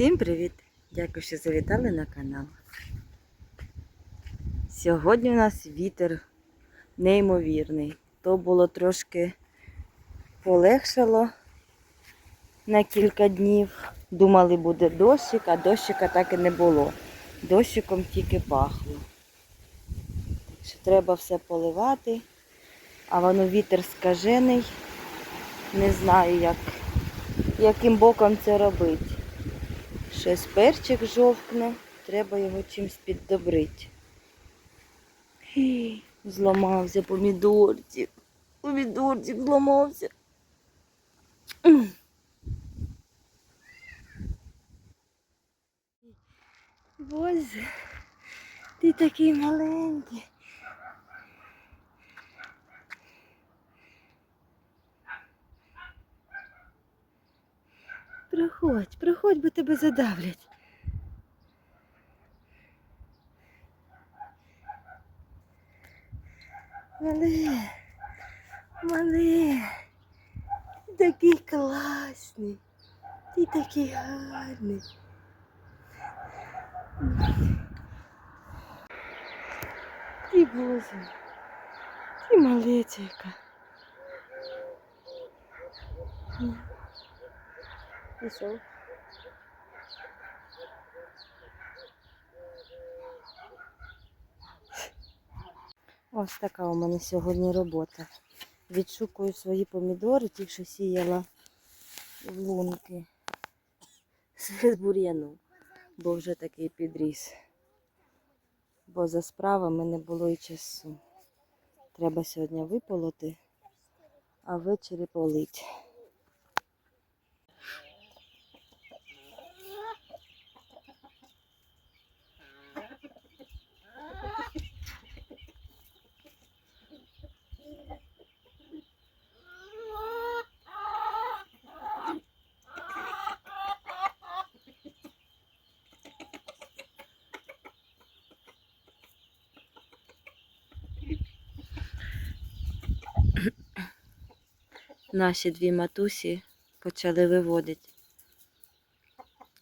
Всім привіт! Дякую, що завітали на канал. Сьогодні у нас вітер неймовірний. То було трошки полегшало на кілька днів. Думали, буде дощик, а дощика так і не було. Дощиком тільки пахло. Що треба все поливати, а воно вітер скажений. Не знаю, як, яким боком це робити. Щось перчик жовкне, треба його чимось піддобрити. Зламався помідорчик. Помідорчик зламався. Боже, ти такий маленький. Приходь, приходь, бо тебе задавлять. Мале, мале, ти такий класний, ти такий гарний. Ти боже, ти малеченька. Пішов. Ось така у мене сьогодні робота. Відшукую свої помідори, ті, що сіяла в лунки серед бур'яну, бо вже такий підріс. Бо за справами не було і часу. Треба сьогодні виполоти, а ввечері полить. Наші дві матусі почали виводити.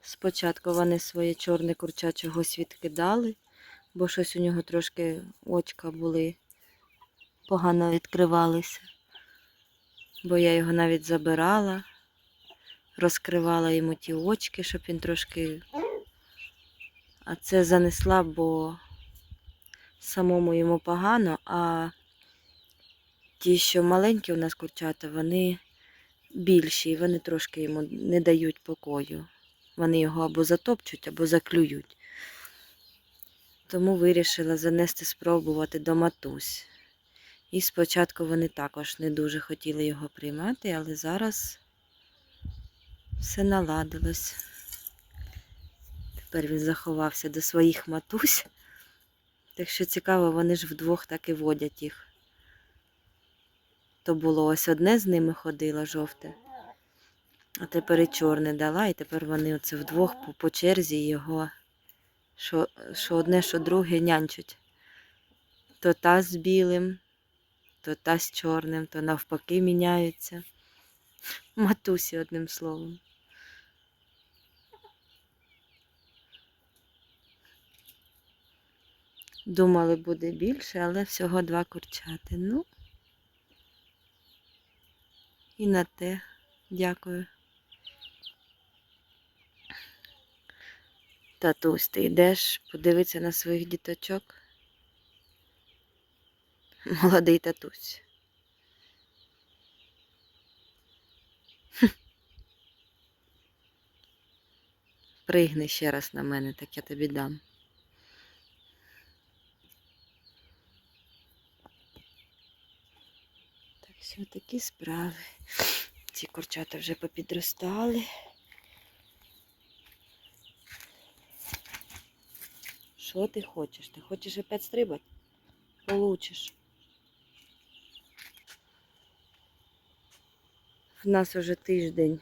Спочатку вони своє чорне курча чогось відкидали, бо щось у нього трошки очка були, погано відкривалися. Бо я його навіть забирала, розкривала йому ті очки, щоб він трошки. А це занесла, бо самому йому погано, а ті, що маленькі у нас курчата, вони більші, вони трошки йому не дають покою. Вони його або затопчуть, або заклюють. Тому вирішила занести спробувати до матусь. І спочатку вони також не дуже хотіли його приймати, але зараз все наладилось. Тепер він заховався до своїх матусь. Так що цікаво, вони ж вдвох так і водять їх. То було ось одне з ними ходило жовте, а тепер і чорне дала, і тепер вони оце вдвох по, по черзі його, що, що одне, що друге нянчуть. То та з білим, то та з чорним, то навпаки міняються. Матусі, одним словом. Думали, буде більше, але всього два курчати. Ну, і на те дякую. Татусь, ти йдеш подивитися на своїх діточок. Молодий татусь. Пригни ще раз на мене, так я тобі дам. Що такі справи. Ці курчата вже попідростали. Що ти хочеш? Ти хочеш опять стрибати? Получиш. В нас уже тиждень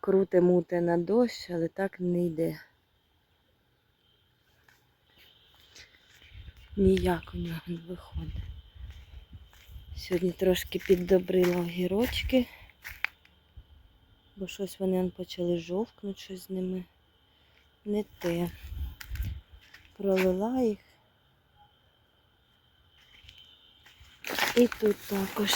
круте муте на дощ, але так не йде. Ніяк у нього не виходить. Сьогодні трошки піддобрила огірочки. Бо щось вони почали жовкнути, щось з ними не те. Пролила їх. І тут також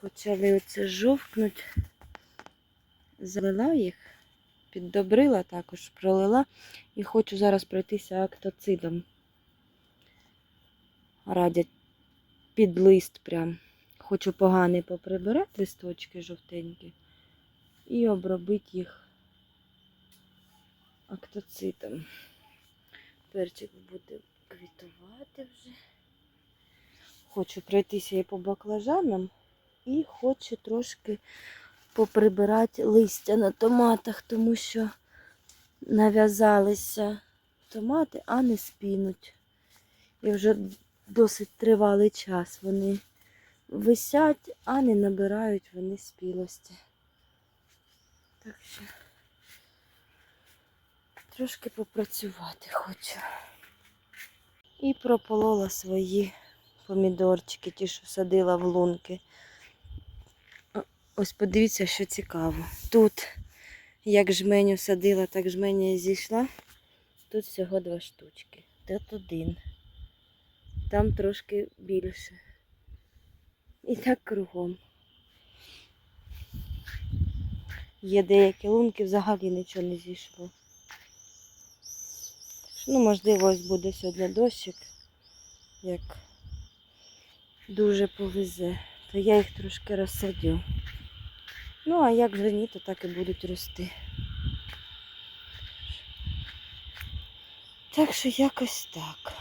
почали оце жовкнуть. Залила їх, піддобрила також, пролила і хочу зараз пройтися актоцидом. Радять під лист прям. Хочу поганий поприбирати листочки жовтенькі і обробити їх актоцитом. Перчик буде квітувати вже. Хочу пройтися і по баклажанам і хочу трошки поприбирати листя на томатах, тому що нав'язалися томати, а не спінуть. І вже досить тривалий час вони висять, а не набирають вони спілості. Так що трошки попрацювати хочу. І прополола свої помідорчики, ті, що садила в лунки. Ось подивіться, що цікаво. Тут, як жменю садила, так жменя і зійшла. Тут всього два штучки. Тут один. Там трошки більше. І так кругом. Є деякі лунки, взагалі нічого не зійшло. Ну, можливо, ось буде сьогодні дощик, як дуже повезе, то я їх трошки розсадю. Ну, а як вже ні, то так і будуть рости. Так що якось так.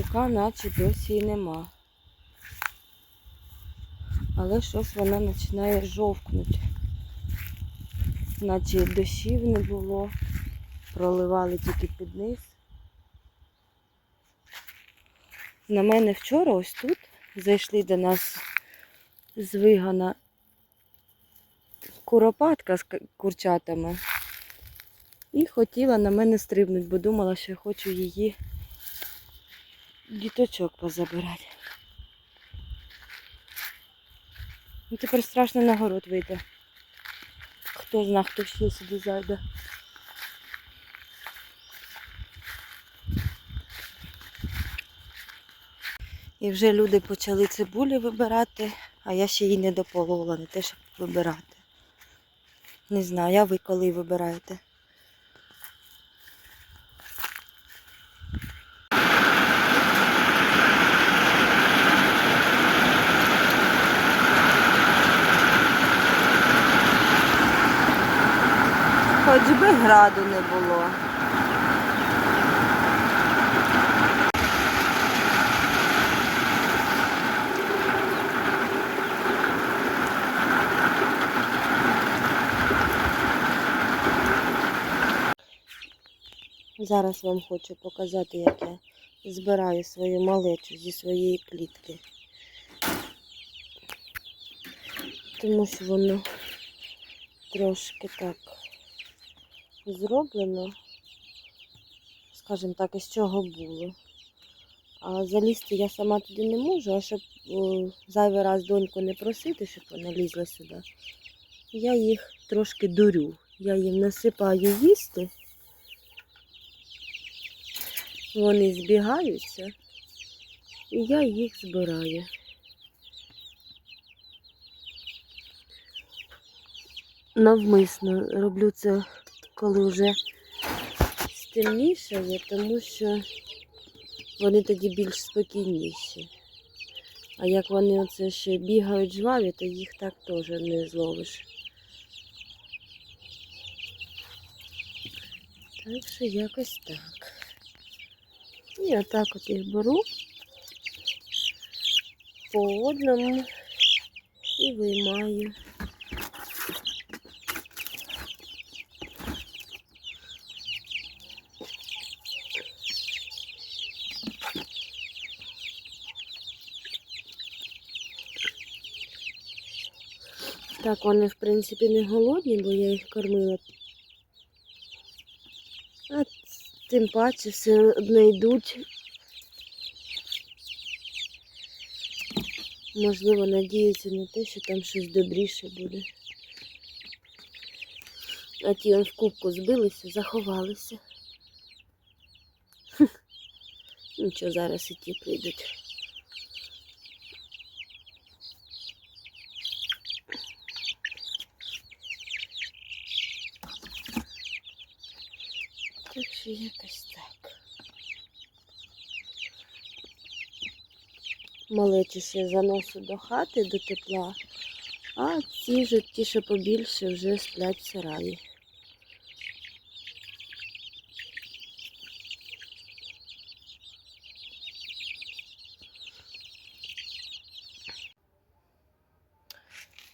Жука наче досі і нема. Але щось вона починає жовкнути. Наче дощів не було. Проливали тільки під низ. На мене вчора ось тут зайшли до нас з вигана куропатка з курчатами. І хотіла на мене стрибнути, бо думала, що я хочу її діточок позабирати. Ну, тепер страшно на город вийти. Хто зна, хто ще сюди зайде. І вже люди почали цибулі вибирати, а я ще її не дополола, не те, щоб вибирати. Не знаю, а ви коли вибираєте? Хоч би граду не було. Зараз вам хочу показати, як я збираю свою малечу зі своєї клітки. Тому що воно трошки так зроблено, скажімо так, із чого було. А залізти я сама туди не можу, а щоб о, зайвий раз доньку не просити, щоб вона лізла сюди, я їх трошки дурю. Я їм насипаю їсти. Вони збігаються, і я їх збираю. Навмисно роблю це, коли вже стемнішає, тому що вони тоді більш спокійніші. А як вони оце ще бігають жваві, то їх так теж не зловиш. Так що якось так. І отак от їх беру по одному і виймаю. Так, вони, в принципі, не голодні, бо я їх кормила. А Тим паче все йдуть. Можливо, надіються на те, що там щось добріше буде. А ті в кубку збилися, заховалися. Нічого, зараз і ті прийдуть. Так що якось так. Малечі ще заносу до хати, до тепла, а ці ж ті, що побільше, вже сплять в сараї.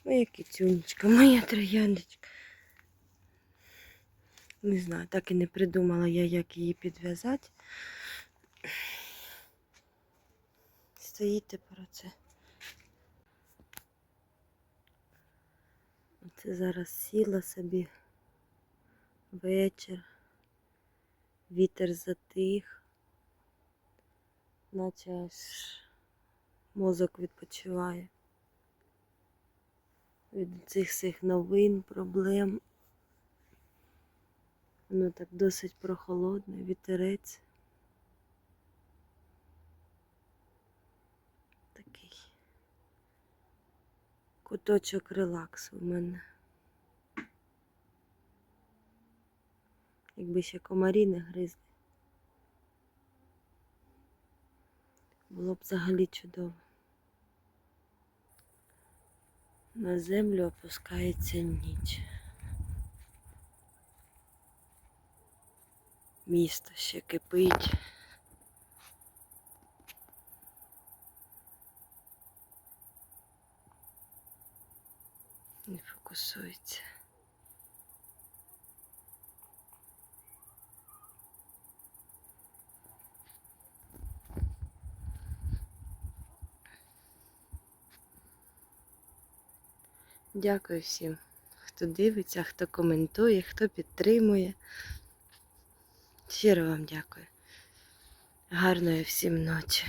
Моя кицюнечка, моя трояндочка. Не знаю, так і не придумала я, як її підв'язати. Стоїть тепер оце. Оце зараз сіла собі вечір. Вітер затих, наче аж мозок відпочиває від цих всіх новин, проблем. Воно так досить прохолодне, вітерець. Такий куточок релаксу в мене. Якби ще комарі не гризли. Було б взагалі чудово. На землю опускається ніч. Місто ще кипить. Не фокусується. Дякую всім, хто дивиться, хто коментує, хто підтримує. Щиро вам дякую. Гарної всім ночі.